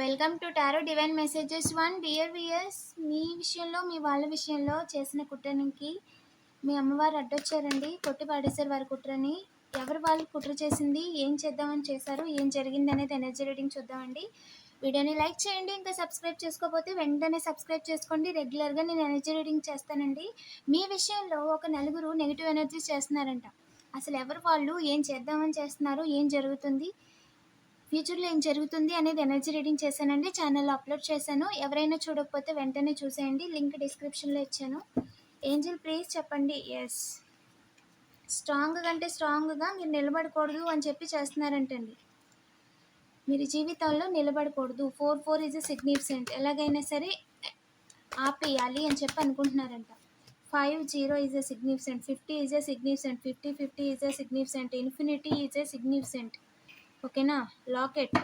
Welcome to tarot divine messages one. Dear viewers మీ విషయంలో మీ వాళ్ళ విషయంలో చేసిన కుట్రనికి మీ అమ్మవారు అడ్డొచ్చారండి. కొట్టి పాడేశారు వారి కుట్రని. ఎవరు వాళ్ళు కుట్ర చేసింది ఏం చేద్దామని చేశారు ఏం జరిగింది అనేది ఎనర్జీ రీడింగ్ చూద్దామండి. వీడియోని లైక్ చేయండి ఇంకా సబ్స్క్రైబ్ చేసుకోకపోతే వెంటనే సబ్స్క్రైబ్ చేసుకోండి. రెగ్యులర్గా నేను ఎనర్జీ రీడింగ్ చేస్తానండి. మీ విషయంలో ఒక నలుగురు నెగిటివ్ ఎనర్జీ చేస్తున్నారంట. అసలు ఎవరు వాళ్ళు ఏం చేద్దామని చేస్తున్నారు ఏం జరుగుతుంది? ఫ్యూచర్లో ఏం జరుగుతుంది అనేది ఎనర్జీ రీడింగ్ చేశానండి. ఛానల్లో అప్లోడ్ చేశాను. ఎవరైనా చూడకపోతే వెంటనే చూసేయండి. లింక్ డిస్క్రిప్షన్లో ఇచ్చాను. ఏంజల్ ప్లీజ్ చెప్పండి. ఎస్ స్ట్రాంగ్ అంటే స్ట్రాంగ్గా మీరు నిలబడకూడదు అని చెప్పి చేస్తున్నారంటండి. మీరు జీవితంలో నిలబడకూడదు. Four four is significant. ఎలాగైనా సరే ఆపేయాలి అని చెప్పి అనుకుంటున్నారంట. Five zero is a significant. Fifty is a significant. Fifty fifty is a significant. Infinity is a significant. ఓకేనా? లాకెట్.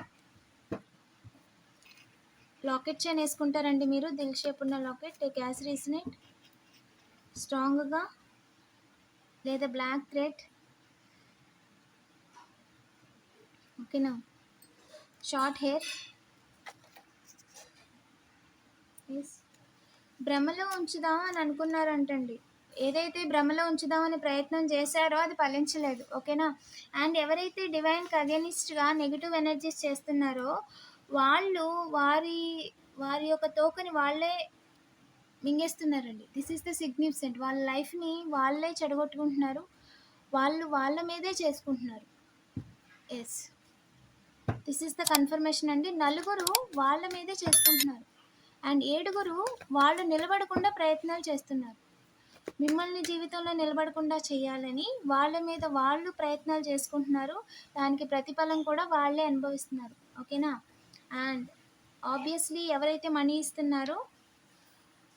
లాకెట్ చైన్ వేసుకుంటారండి మీరు. దిల్ షేప్ ఉన్న లాకెట్ గ్యాస్ రీసినెట్ స్ట్రాంగ్గా లేదా బ్లాక్ థ్రెడ్. ఓకేనా? Short hair. బ్రహ్మలో భ్రమలో ఉంచుదాం అని అనుకున్నారంటండి. ఏదైతే భ్రమలో ఉంచుదామని ప్రయత్నం చేశారో అది ఫలించలేదు ఓకేనా? అండ్ ఎవరైతే డివైన్కి అగెనిస్ట్గా నెగిటివ్ ఎనర్జీస్ చేస్తున్నారో వాళ్ళు వారి వారి యొక్క తోకని వాళ్ళే మింగేస్తున్నారండి. దిస్ ఈస్ ద సిగ్నిఫికెంట్ వాళ్ళ లైఫ్ని వాళ్ళే చెడగొట్టుకుంటున్నారు. వాళ్ళు వాళ్ళ మీదే చేసుకుంటున్నారు. Yes this is the confirmation అండి. నలుగురు వాళ్ళ మీదే చేసుకుంటున్నారు. అండ్ ఏడుగురు వాళ్ళు నిలబడకుండా ప్రయత్నాలు చేస్తున్నారు. మిమ్మల్ని జీవితంలో నిలబడకుండా చేయాలని వాళ్ళ మీద వాళ్ళు ప్రయత్నాలు చేసుకుంటున్నారు. దానికి ప్రతిఫలం కూడా వాళ్ళే అనుభవిస్తున్నారు. ఓకేనా? అండ్ ఆబ్వియస్లీ ఎవరైతే మనీ ఇస్తున్నారో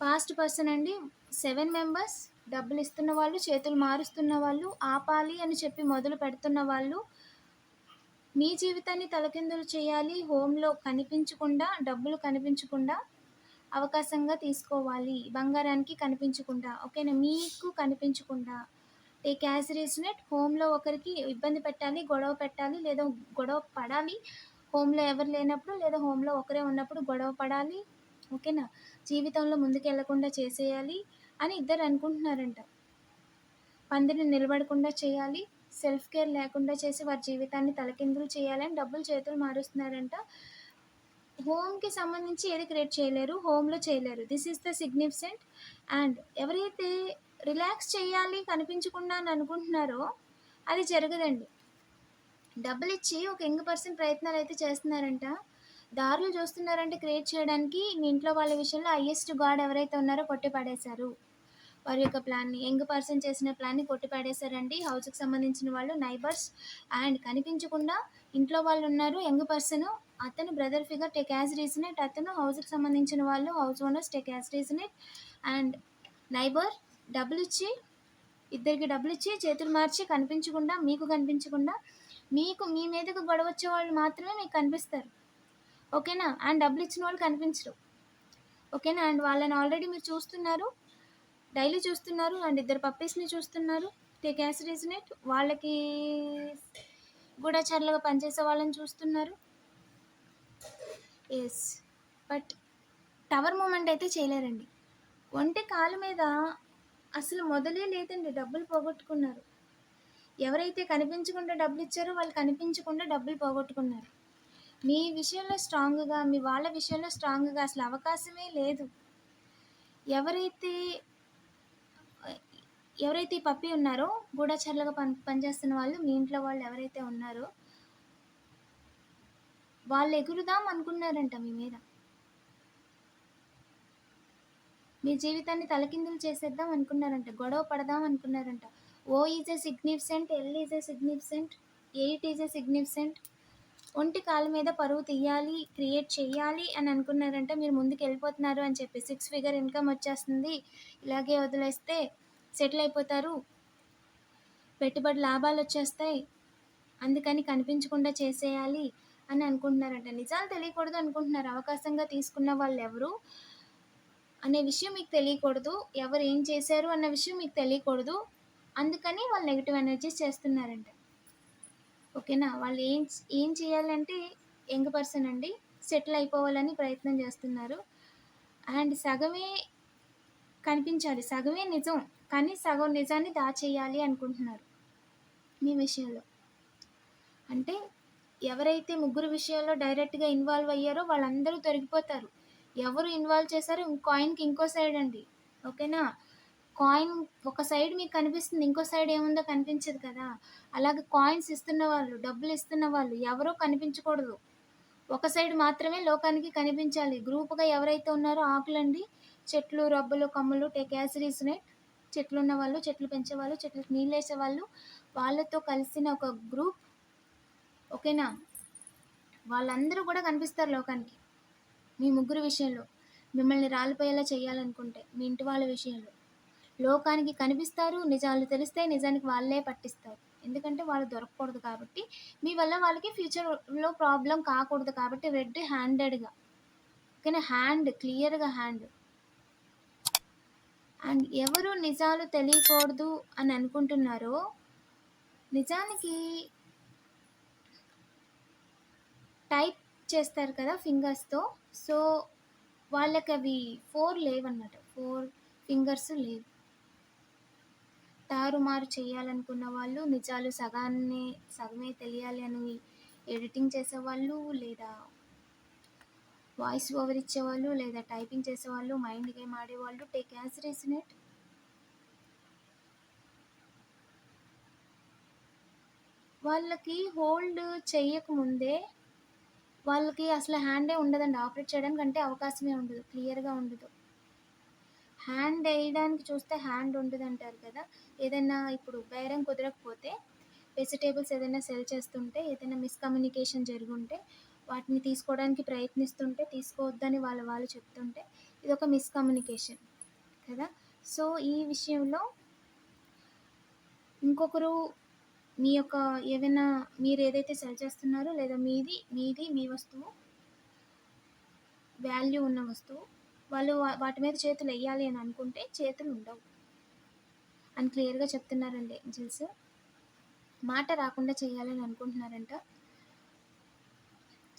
పాస్ట్ పర్సన్ అండి సెవెన్ మెంబర్స్ డబ్బులు ఇస్తున్న వాళ్ళు చేతులు మారుస్తున్న వాళ్ళు ఆపాలి అని చెప్పి మొదలు పెడుతున్న వాళ్ళు మీ జీవితాన్ని తలకిందులు చేయాలి. హోమ్లో కనిపించకుండా డబ్బులు కనిపించకుండా అవకాశంగా తీసుకోవాలి. బంగారానికి కనిపించకుండా. ఓకేనా? మీకు కనిపించకుండా. టేక్ యాజ్ రీజనెట్ హోమ్లో ఒకరికి ఇబ్బంది పెట్టాలి గొడవ పెట్టాలి లేదా గొడవ పడాలి. హోమ్లో ఎవరు లేనప్పుడు లేదా హోమ్లో ఒకరే ఉన్నప్పుడు గొడవ పడాలి. ఓకేనా? జీవితంలో ముందుకెళ్ళకుండా చేసేయాలి అని ఇద్దరు అనుకుంటున్నారంట. పందిని నిలబడకుండా చేయాలి. సెల్ఫ్ కేర్ లేకుండా చేసి వారి జీవితాన్ని తలకిందులు చేయాలని డబ్బులు చేతులు మారుస్తున్నారంట. హోమ్కి సంబంధించి ఏది క్రియేట్ చేయలేరు హోమ్లో చేయలేరు. This is the significant and ఎవరైతే రిలాక్స్ చేయాలి కనిపించకుండా అని అనుకుంటున్నారో అది జరగదండి. డబ్బులు ఇచ్చి ఒక యంగ్ పర్సన్ ప్రయత్నాలు అయితే చేస్తున్నారంట. దారులు చూస్తున్నారంటే క్రియేట్ చేయడానికి మీ ఇంట్లో వాళ్ళ విషయంలో హయ్యెస్ట్ గాడ్ ఎవరైతే ఉన్నారో కొట్టి పడేశారు. వారి యొక్క ప్లాన్ని యంగ్ పర్సన్ చేసిన ప్లాన్ని కొట్టిపడేశారండి. హౌస్కి సంబంధించిన వాళ్ళు నైబర్స్ అండ్ కనిపించకుండా ఇంట్లో వాళ్ళు ఉన్నారు యంగ్ పర్సన్ అతను brother figure take as resonate అతను హౌస్కి సంబంధించిన వాళ్ళు house owners take as resonate and neighbour డబ్బులు ఇచ్చి ఇద్దరికి డబ్బులు ఇచ్చి చేతులు మార్చి కనిపించకుండా మీకు కనిపించకుండా మీకు మీ మీదకు గొడవ వచ్చే వాళ్ళు మాత్రమే మీకు కనిపిస్తారు. ఓకేనా అండ్ డబ్బులు ఇచ్చిన వాళ్ళు కనిపించరు. ఓకేనా అండ్ వాళ్ళని ఆల్రెడీ మీరు చూస్తున్నారు. డైలీ చూస్తున్నారు అండ్ ఇద్దరు పప్పీస్ని చూస్తున్నారు. Take as resonate. వాళ్ళకి గూఢచారులుగా పనిచేసే వాళ్ళని చూస్తున్నారు. ఎస్ బట్ టవర్ మూమెంట్ అయితే చేయలేరండి. ఒంటి కాలు మీద అసలు మొదలే లేదండి. డబ్బులు పోగొట్టుకున్నారు. ఎవరైతే కనిపించకుండా డబ్బులు ఇచ్చారో వాళ్ళు కనిపించకుండా డబ్బులు పోగొట్టుకున్నారు. మీ విషయంలో స్ట్రాంగ్గా మీ వాళ్ళ విషయంలో స్ట్రాంగ్గా అసలు అవకాశమే లేదు. ఎవరైతే ఎవరైతే ఈ పప్పి ఉన్నారో గూఢచర్లుగా పని పనిచేస్తున్న వాళ్ళు మీ ఇంట్లో వాళ్ళు ఎవరైతే ఉన్నారో వాళ్ళు ఎగురుదాం అనుకున్నారంట మీ మీద. మీ జీవితాన్ని తలకిందులు చేసేద్దాం అనుకున్నారంట గొడవ పడదాం అనుకున్నారంట. O is a significant L is a significant eight is a significant ఒంటి కాళ్ళ మీద పరువు తీయాలి క్రియేట్ చేయాలి అని అనుకున్నారంటే మీరు ముందుకు వెళ్ళిపోతున్నారు అని చెప్పి సిక్స్ ఫిగర్ ఇన్కమ్ వచ్చేస్తుంది. ఇలాగే వదిలేస్తే సెటిల్ అయిపోతారు. పెట్టుబడి లాభాలు వచ్చేస్తాయి. అందుకని కనిపించకుండా చేసేయాలి అని అనుకుంటున్నారంట. నిజాలు తెలియకూడదు అనుకుంటున్నారు. అవకాశంగా తీసుకున్న వాళ్ళు ఎవరు అనే విషయం మీకు తెలియకూడదు. ఎవరు ఏం చేశారు అన్న విషయం మీకు తెలియకూడదు. అందుకని వాళ్ళు నెగిటివ్ ఎనర్జీస్ చేస్తున్నారంట. ఓకేనా? వాళ్ళు ఏం ఏం చేయాలంటే యంగ్ పర్సన్ అండి సెటిల్ అయిపోవాలని ప్రయత్నం చేస్తున్నారు. అండ్ సగమే కనిపించాలి. సగమే నిజం. కానీ సగం నిజాన్ని దాచేయాలి అనుకుంటున్నారు మీ విషయంలో. అంటే ఎవరైతే ముగ్గురు విషయంలో డైరెక్ట్గా ఇన్వాల్వ్ అయ్యారో వాళ్ళందరూ తొలగిపోతారు ఎవరు ఇన్వాల్వ్ చేశారో కాయిన్కి ఇంకో సైడ్ అండి. ఓకేనా? కాయిన్ ఒక సైడ్ మీకు కనిపిస్తుంది ఇంకో సైడ్ ఏముందో కనిపించదు కదా. అలాగే కాయిన్స్ ఇస్తున్న వాళ్ళు డబ్బులు ఇస్తున్న వాళ్ళు ఎవరో కనిపించకూడదు. ఒక సైడ్ మాత్రమే లోకానికి కనిపించాలి. గ్రూప్గా ఎవరైతే ఉన్నారో ఆకులండి చెట్లు రబ్బులు కమ్ములు టెక్ యాసిరీస్ నెట్ చెట్లు ఉన్న వాళ్ళు చెట్లు పెంచేవాళ్ళు చెట్లకు నీళ్ళు వేసేవాళ్ళు వాళ్ళతో కలిసిన ఒక గ్రూప్ ఓకేనా వాళ్ళందరూ కూడా కనిపిస్తారు లోకానికి మీ ముగ్గురు విషయంలో. మిమ్మల్ని రాలిపోయేలా చేయాలనుకుంటే మీ ఇంటి వాళ్ళ విషయంలో. లోకానికి కనిపిస్తారు నిజాలు తెలిస్తే నిజానికి వాళ్ళే పట్టిస్తారు. ఎందుకంటే వాళ్ళు దొరకకూడదు కాబట్టి మీ వల్ల వాళ్ళకి ఫ్యూచర్లో ప్రాబ్లం కాకూడదు కాబట్టి రెడ్ హ్యాండెడ్గా ఓకేనా హ్యాండ్ క్లియర్గా హ్యాండ్ అండ్ ఎవరు నిజాలు తెలియకూడదు అని అనుకుంటున్నారో నిజానికి టైప్ చేస్తారు కదా ఫింగర్స్తో. సో వాళ్ళకి అవి ఫోర్ లేవన్నమాట. ఫోర్ ఫింగర్స్ లేవు. తారుమారు చేయాలనుకున్న వాళ్ళు నిజాలు సగాన్ని సగమే తెలియాలి అని ఎడిటింగ్ చేసేవాళ్ళు లేదా వాయిస్ ఓవర్ ఇచ్చేవాళ్ళు లేదా టైపింగ్ చేసేవాళ్ళు మైండ్ గేమ్ ఆడేవాళ్ళు టేక్ యాజ్ ఇట్ వాళ్ళకి హోల్డ్ చేయకముందే వాళ్ళకి అసలు హ్యాండే ఉండదండి. ఆపరేట్ చేయడానికి అంటే అవకాశమే ఉండదు. క్లియర్గా ఉండదు. హ్యాండ్ వేయడానికి చూస్తే హ్యాండ్ ఉండదు అంటారు కదా. ఏదైనా ఇప్పుడు బేరం కుదరకపోతే వెజిటేబుల్స్ ఏదైనా సెల్ చేస్తుంటే ఏదైనా మిస్కమ్యూనికేషన్ జరుగుంటే వాటిని తీసుకోవడానికి ప్రయత్నిస్తుంటే తీసుకోవద్దని వాళ్ళ వాళ్ళు చెప్తుంటే ఇది ఒక మిస్కమ్యూనికేషన్ కదా? సో ఈ విషయంలో ఇంకొకరు మీ యొక్క ఏదైనా మీరు ఏదైతే సెల్ చేస్తున్నారో లేదా మీది మీది మీ వస్తువు వాల్యూ ఉన్న వస్తువు వాళ్ళు వా- వాటి మీద చేతులు వేయాలి అని అనుకుంటే చేతులు ఉండవు. అని క్లియర్గా చెప్తున్నారండి ఏంజల్స్ మాట రాకుండా చేయాలని అనుకుంటున్నారంట.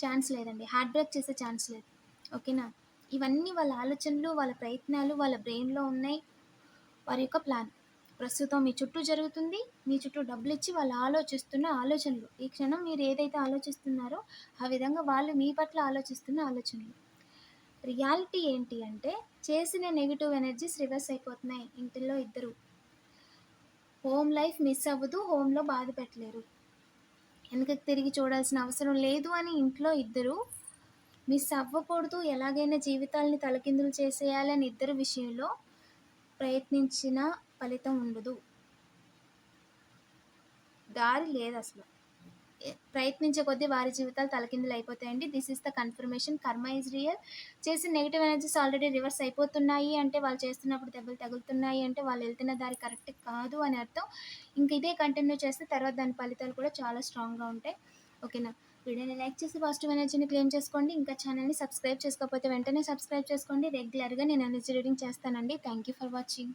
ఛాన్స్ లేదండి. హార్ట్ బ్రేక్ చేసే ఛాన్స్ లేదు. ఓకేనా? ఇవన్నీ వాళ్ళ ఆలోచనలు వాళ్ళ ప్రయత్నాలు వాళ్ళ బ్రెయిన్లో ఉన్నాయి. వారి యొక్క ప్లాన్. ప్రస్తుతం మీ చుట్టూ జరుగుతుంది. మీ చుట్టూ డబ్బులు ఇచ్చి వాళ్ళు ఆలోచిస్తున్న ఆలోచనలు. ఈ క్షణం మీరు ఏదైతే ఆలోచిస్తున్నారో ఆ విధంగా వాళ్ళు మీ పట్ల ఆలోచిస్తున్న ఆలోచనలు. రియాలిటీ ఏంటి అంటే చేసిన నెగిటివ్ ఎనర్జీస్ రివర్స్ అయిపోతున్నాయి ఇంటిల్లో ఇద్దరు. హోమ్ లైఫ్ మిస్ అవ్వదు హోమ్లో బాధ పెట్టలేరు. వెనకకి తిరిగి చూడాల్సిన అవసరం లేదు అని ఇంట్లో ఇద్దరు మిస్ అవ్వకూడదు ఎలాగైనా జీవితాలని తలకిందులు చేసేయాలని ఇద్దరు విషయంలో ప్రయత్నించిన ఫలితం ఉండదు. దారి లేదు అసలు ప్రయత్నించే కొద్దీ వారి జీవితాలు తలకిందులు అయిపోతాయండి this is the confirmation karma is real చేసిన నెగిటివ్ ఎనర్జీస్ ఆల్రెడీ రివర్స్ అయిపోతున్నాయి అంటే వాళ్ళు చేస్తున్నప్పుడు దెబ్బలు తగులుతున్నాయి అంటే వాళ్ళు వెళ్తున్న దారి కరెక్ట్ కాదు అని అర్థం. ఇంక ఇదే కంటిన్యూ చేస్తే తర్వాత దాని ఫలితాలు కూడా చాలా స్ట్రాంగ్గా ఉంటాయి. ఓకేనా వీడియోని లైక్ చేసి పాజిటివ్ ఎనర్జీని క్లెయిమ్ చేసుకోండి. ఇంకా ఛానల్ని సబ్స్క్రైబ్ చేసుకోకపోతే వెంటనే సబ్స్క్రైబ్ చేసుకోండి. రెగ్యులర్గా నేను ఎనర్జీ రీడింగ్ చేస్తానండి. Thank you for watching